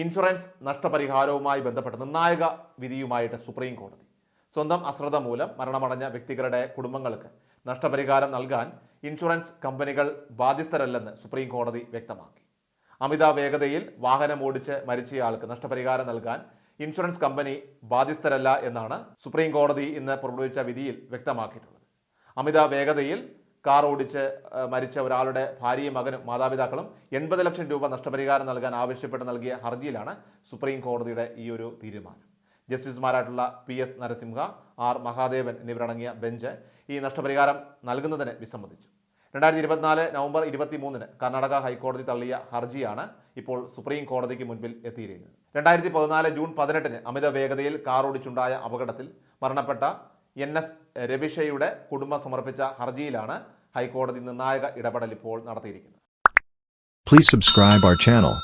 Insurance നഷ്ടപരിഹാരവുമായി ബന്ധപ്പെട്ട നിർണായക വിധിയുമായിട്ട് supreme കോടതി. സ്വന്തം അശ്രദ്ധ മൂലം മരണമടഞ്ഞ വ്യക്തികളുടെ കുടുംബങ്ങൾക്ക് നഷ്ടപരിഹാരം നൽകാൻ ഇൻഷുറൻസ് കമ്പനികൾ ബാധ്യസ്ഥരല്ലെന്ന് സുപ്രീം കോടതി വ്യക്തമാക്കി. അമിത വേഗതയിൽ വാഹനം ഓടിച്ച് മരിച്ചയാൾക്ക് നഷ്ടപരിഹാരം നൽകാൻ ഇൻഷുറൻസ് കമ്പനി ബാധ്യസ്ഥരല്ല എന്നാണ് സുപ്രീം കോടതി ഇന്ന് പുറപ്പെടുവിച്ച വിധിയിൽ വ്യക്തമാക്കിയിട്ടുള്ളത്. അമിത വേഗതയിൽ കാർ ഓടിച്ച് മരിച്ച ഒരാളുടെ ഭാര്യയും മകനും മാതാപിതാക്കളും എൺപത് ലക്ഷം രൂപ നഷ്ടപരിഹാരം നൽകാൻ ആവശ്യപ്പെട്ട് നൽകിയ ഹർജിയിലാണ് സുപ്രീം കോടതിയുടെ ഈ ഒരു തീരുമാനം. ജസ്റ്റിസുമാരായിട്ടുള്ള P S Narasimha R Mahadevan എന്നിവരടങ്ങിയ ബെഞ്ച് ഈ നഷ്ടപരിഹാരം നൽകുന്നതിന് വിസമ്മതിച്ചു. രണ്ടായിരത്തി ഇരുപത്തിനാല് നവംബർ ഇരുപത്തി മൂന്നിന് കർണാടക ഹൈക്കോടതി തള്ളിയ ഹർജിയാണ് ഇപ്പോൾ സുപ്രീം കോടതിക്ക് മുൻപിൽ എത്തിയിരിക്കുന്നത്. രണ്ടായിരത്തി പതിനാല് ജൂൺ പതിനെട്ടിന് അമിത വേഗതയിൽ കാർ ഓടിച്ചുണ്ടായ അപകടത്തിൽ മരണപ്പെട്ട എൻ എസ് രവിഷയുടെ കുടുംബം സമർപ്പിച്ച ഹർജിയിലാണ് ഹൈക്കോടതി നിർണായക ഇടപെടൽ ഇപ്പോൾ നടത്തിയിരിക്കുന്നത് Please subscribe our channel.